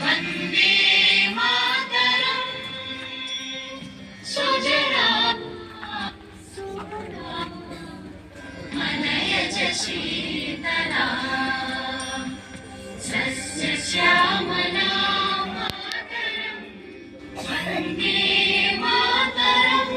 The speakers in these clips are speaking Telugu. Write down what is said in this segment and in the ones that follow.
वन्दे मातरम् सुजला मनयज शीतला सस्यश्यामला मातरम् वन्दे मातरम्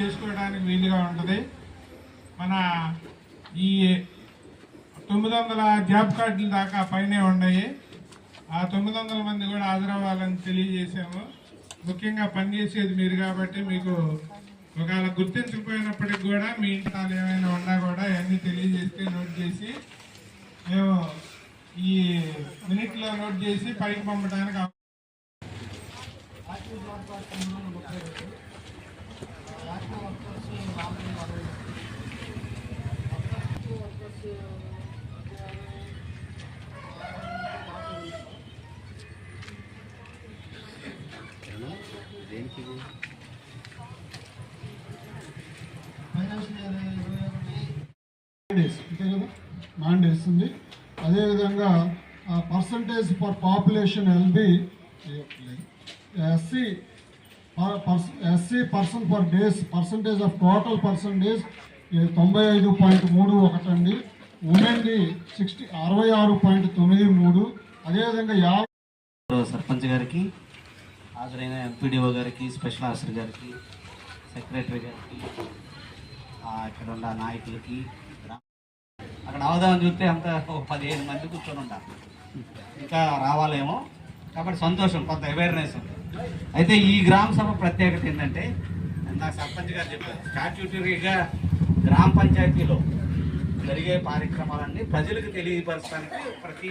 చేసుకోవడానికి వీలుగా ఉంటుంది. మన ఈ తొమ్మిది వందల జాబ్ కార్డుల దాకా పైనే ఉన్నాయి. ఆ తొమ్మిది వందల మంది కూడా హాజరవ్వాలని తెలియజేశాము. ముఖ్యంగా పనిచేసేది మీరు కాబట్టి మీకు ఒకవేళ గుర్తించకపోయినప్పటికి కూడా మీ ఇంటి ఏమైనా ఉన్నా కూడా అవన్నీ తెలియజేస్తే నోట్ చేసి మేము ఈ మినిట్లో నోట్ చేసి పైకి పంపడానికి అవ- డేస్ అంతే అదేవిధంగా percentage for population LB SC SC person for days percentage of total percentage తొంభై ఐదు పాయింట్ మూడు ఒకటి అండి. ఉమెన్ది సిక్స్టీ అరవై ఆరు పాయింట్ తొమ్మిది మూడు. అదేవిధంగా యాభై సర్పంచ్ గారికి హాజరైన ఎంపీడీఓ గారికి స్పెషల్ ఆఫీసర్ గారికి సెక్రటరీ గారికి ఇక్కడ ఉన్న నాయకులకి అక్కడ అవదామని చూస్తే అంత ఒక పదిహేను మంది కూర్చొని ఉంటారు. ఇంకా రావాలేమో. కాబట్టి సంతోషం కొంత అవేర్నెస్ ఉంది అయితే ఈ గ్రామ సభ ప్రత్యేకత ఏంటంటే నాకు సర్పంచ్ గారు చెప్పారు స్టాట్యూటరీగా గ్రామ పంచాయతీలో జరిగే కార్యక్రమాలన్నీ ప్రజలకు తెలియపరచడానికి ప్రతి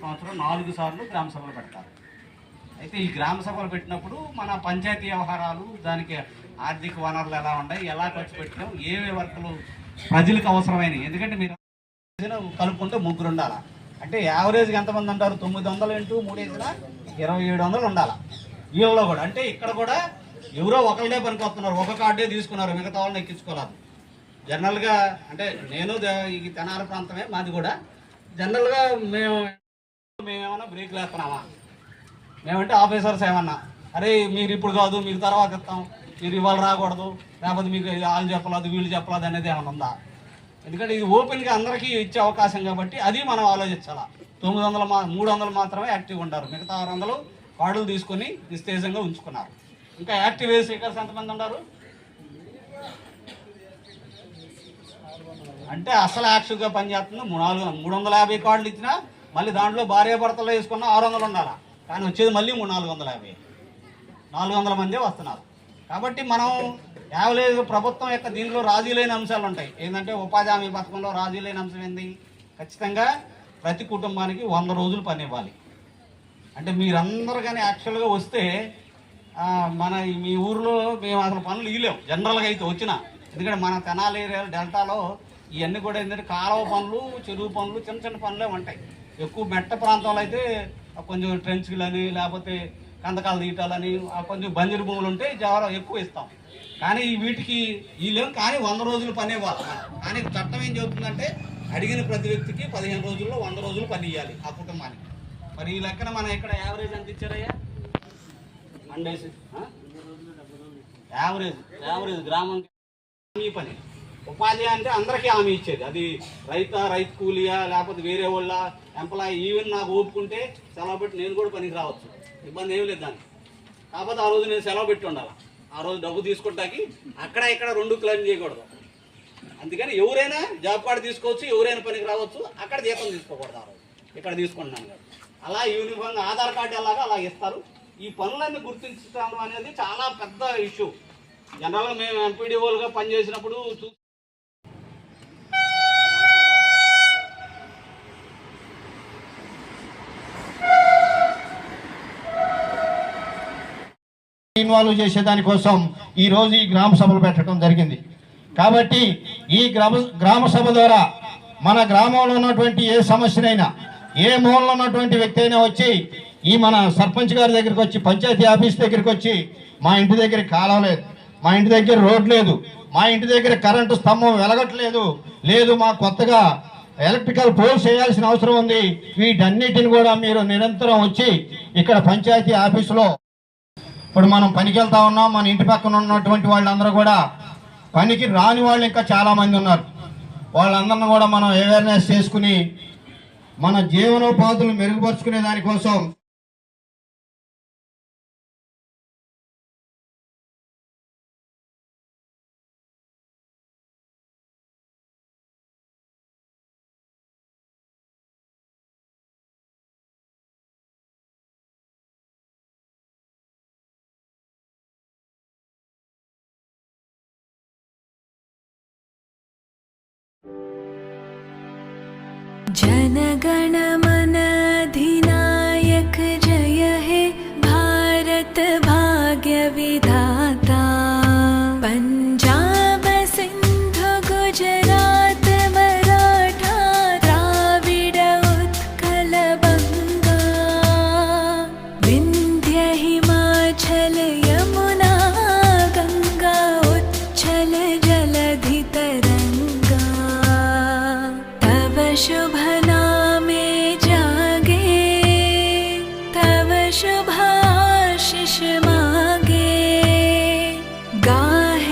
సంవత్సరం నాలుగు సార్లు గ్రామ సభలు పెడతారు. అయితే ఈ గ్రామ సభలు పెట్టినప్పుడు మన పంచాయతీ వ్యవహారాలు దానికి ఆర్థిక వనరులు ఎలా ఉన్నాయి ఎలా ఖర్చు పెట్టినాం ఏవే వర్కులు ప్రజలకు అవసరమైనవి? ఎందుకంటే మీరు కలుపుకుంటే ముగ్గురు ఉండాలా? అంటే యావరేజ్గా ఎంతమంది అంటారు? తొమ్మిది వందలు ఇంటూ మూడేసిన ఇరవై ఏడు వందలు ఉండాలి. వీళ్ళలో కూడా అంటే ఇక్కడ కూడా ఎవరో ఒకళ్ళే పనికొస్తున్నారు. ఒక కార్డే తీసుకున్నారు. మిగతా వాళ్ళని ఎక్కించుకోలేదు. జనరల్గా అంటే నేను ఈ తెనాల ప్రాంతమే మాది కూడా. జనరల్గా మేము మేమేమన్నా బ్రేక్ వేస్తున్నామా మేమంటే ఆఫీసర్స్ ఏమన్నా అరే మీరు ఇప్పుడు కాదు మీకు తర్వాత ఇస్తాం. మీరు ఇవాళ రాకూడదు. లేకపోతే మీకు వాళ్ళు చెప్పలేదు వీళ్ళు చెప్పలేదు అనేది ఏమైనా ఉందా? ఎందుకంటే ఇది ఓపెన్గా అందరికీ ఇచ్చే అవకాశం కాబట్టి అది మనం ఆలోచించాలా. తొమ్మిది వందలు మా మూడు వందలు మాత్రమే యాక్టివ్ ఉంటారు మిగతా ఆరు వందలు కార్డులు తీసుకొని నిస్తేజంగా ఉంచుకున్నారు. ఇంకా యాక్టివ్ వేసి స్పీకర్స్ ఎంతమంది ఉన్నారు? అంటే అసలు యాక్టివ్గా పనిచేస్తుంది మూడు నాలుగు మూడు వందల యాభై కార్డులు ఇచ్చినా మళ్ళీ దాంట్లో భార్య భర్తలు వేసుకున్న ఆరు వందలు ఉండాలా. కానీ వచ్చేది మళ్ళీ మూడు నాలుగు వందల యాభై. నాలుగు వందల మందే వస్తున్నారు. కాబట్టి మనం యావలేదు ప్రభుత్వం యొక్క దీనిలో రాజీ లేని అంశాలు ఉంటాయి. ఏంటంటే ఉపాధి హామీ పథకంలో రాజీ లేని అంశం ఏంది? ఖచ్చితంగా ప్రతి కుటుంబానికి వంద రోజులు పని ఇవ్వాలి. అంటే మీరందరూ కానీ యాక్చువల్గా వస్తే మన మీ ఊర్లో మేము అసలు పనులు ఇవ్వలేము జనరల్గా అయితే వచ్చిన. ఎందుకంటే మన తెనాలి ఏరియాలో డెల్టాలో ఇవన్నీ కూడా ఏంటంటే కాలువ పనులు చెరువు పనులు చిన్న చిన్న పనులే ఉంటాయి. ఎక్కువ మెట్ట ప్రాంతాలు అయితే కొంచెం ట్రెంచ్లని లేకపోతే కందకాలు తీయటాలని కొంచెం బంజరు భూములు ఉంటే చాలా ఎక్కువ ఇస్తాం. కానీ వీటికి వీళ్ళేం కానీ వంద రోజులు పని ఇవ్వాలి కానీ చట్టం ఏం చెబుతుందంటే అడిగిన ప్రతి వ్యక్తికి పదిహేను రోజుల్లో వంద రోజులు పని ఇవ్వాలి ఆ కుటుంబానికి. మరి ఈ లెక్కన మనం ఇక్కడ యావరేజ్ ఎంత ఇచ్చారయ్యా? మండేసి యావరేజ్ యావరేజ్ గ్రామం హామీ పని. ఉపాధి అంటే అందరికీ హామీ ఇచ్చేది. అది రైత రైతు కూలియా లేకపోతే వేరే వాళ్ళ ఎంప్లాయీ ఈవెన్ నాకు ఓపుకుంటే సెలవు పెట్టి నేను కూడా పనికి రావచ్చు. ఇబ్బంది ఏమి లేదు దానికి. కాకపోతే ఆ రోజు నేను సెలవు పెట్టి ఉండాలి? ఆ రోజు డబ్బు తీసుకుంటాకి అక్కడ ఇక్కడ రెండు క్లెయిమ్ చేయకూడదు. అందుకని ఎవరైనా జాబ్ కార్డు తీసుకోవచ్చు ఎవరైనా పనికి రావచ్చు అక్కడ జీతం తీసుకోకూడదు ఆ రోజు. ఇక్కడ తీసుకుంటున్నాను కదా అలా యూనిఫామ్ ఆధార్ కార్డు ఎలాగా అలా ఇస్తారు. ఈ పనులన్నీ గుర్తించడం అనేది చాలా పెద్ద ఇష్యూ జనరల్గా మేము ఎంపీడీఓలుగా పనిచేసినప్పుడు చూ ఇన్వాల్వ్ చేసే దానికోసం ఈ రోజు ఈ గ్రామ సభలు పెట్టడం జరిగింది. కాబట్టి ఈ గ్రామ గ్రామ సభ ద్వారా మన గ్రామంలో ఉన్నటువంటి ఏ సమస్యనైనా ఏ మూలలో ఉన్నటువంటి వ్యక్తి అయినా వచ్చి ఈ మన సర్పంచ్ గారి దగ్గరికి వచ్చి పంచాయతీ ఆఫీస్ దగ్గరికి వచ్చి మా ఇంటి దగ్గర కాలం లేదు మా ఇంటి దగ్గర రోడ్ లేదు మా ఇంటి దగ్గర కరెంటు స్తంభం వెలగట్లేదు లేదు మా కొత్తగా ఎలక్ట్రికల్ పోల్స్ వేయాల్సిన అవసరం ఉంది వీటన్నిటిని కూడా మీరు నిరంతరం వచ్చి ఇక్కడ పంచాయతీ ఆఫీసులో ఇప్పుడు మనం పనికి వెళ్తా ఉన్నాం మన ఇంటి పక్కన ఉన్నటువంటి వాళ్ళందరూ కూడా పనికి రాని వాళ్ళు ఇంకా చాలా మంది ఉన్నారు. వాళ్ళందరిని కూడా మనం అవేర్నెస్ చేసుకుని మన జీవనోపాధులు మెరుగుపరుచుకునే దానికోసం जनगण